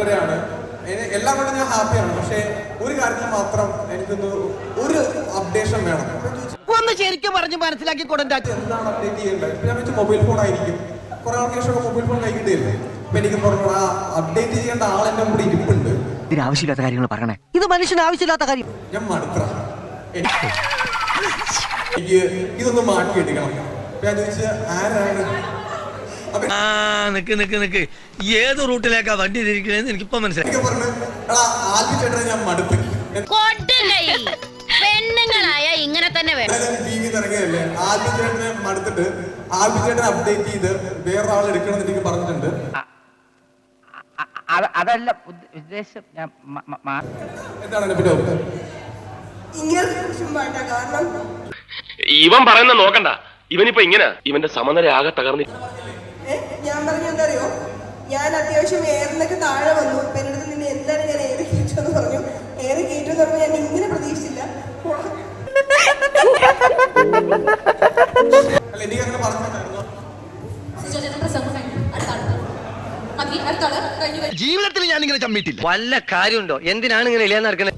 ാണ് എല്ലാം കൊണ്ടും ഞാൻ ഹാപ്പിയാണ് പക്ഷേ ഒരു കാര്യത്തിൽ മാത്രം എനിക്കൊന്ന് ഒരു അപ്ഡേഷൻ വേണം. ഒന്ന് ശരിക്കും പറഞ്ഞ് മനസ്സിലാക്കി കൊടുക്കാൻ എന്താണ് അപ്ഡേറ്റ് ചെയ്യേണ്ടത്? ഞാൻ വെച്ച് മൊബൈൽ ഫോൺ ആയിരിക്കും. കുറെ ആൾക്ക് ശേഷം മൊബൈൽ ഫോൺ കഴിക്കേണ്ടിയില്ലേ അപ്പൊ എനിക്ക് പറഞ്ഞു ആ അപ്ഡേറ്റ് ചെയ്യേണ്ട ആൾ എന്റെ കൂടെ ഇരിപ്പുണ്ട്. ഇതിന് ആവശ്യമില്ലാത്ത കാര്യങ്ങൾ പറയണേ. ഇത് മനുഷ്യന് ആവശ്യമില്ലാത്ത കാര്യം. ഞാൻ മടുത്ത എനിക്ക് ഇതൊന്ന് മാറ്റിയെടുക്കണം. ഞാൻ ചോദിച്ചത് ആരാണ് ആ നിക്ക് നിക്ക് നിക്ക്. ഏത് റൂട്ടിലേക്കാ വണ്ടി തിരിക്കണേന്ന് എനിക്കിപ്പോ മനസ്സിലായി. പെണ്ണുങ്ങളായ ഇങ്ങനെ തന്നെ വേണം മടുത്തിട്ട് അപ്ഡേറ്റ് ചെയ്ത് വേറൊരാൾ എടുക്കണം എന്ന് എനിക്ക് പറഞ്ഞിട്ടുണ്ട്. അ- അതല്ല ഉദ്ദ- ഉദ്ദേശം ഞാൻ എന്താണ് ഇവൻ പറയുന്ന നോക്കണ്ട. ഇവനിപ്പോ ഇങ്ങനെ. ഇവന്റെ സമനില ആകെ തകർന്നി ഞാൻ പറഞ്ഞു എന്തറിയോ ഞാൻ അത്യാവശ്യം എയറിനൊക്കെ താഴെ വന്നു. ഇപ്പൊ എന്റെ അടുത്ത് നിന്ന് എന്താണ് ഞാൻ എയർ കയറ്റു എന്ന് പറഞ്ഞു. എയർ കയറ്റു എന്ന് പറഞ്ഞു ഞാൻ ഇങ്ങനെ പ്രതീക്ഷിച്ചില്ല. ജീവിതത്തിൽ ഞാൻ ഇങ്ങനെ ചമ്മിട്ടില്ല വല്ല കാര്യമുണ്ടോ? എന്തിനാണ് ഇങ്ങനെ ഇല്ലാന്ന് നടക്കുന്നത്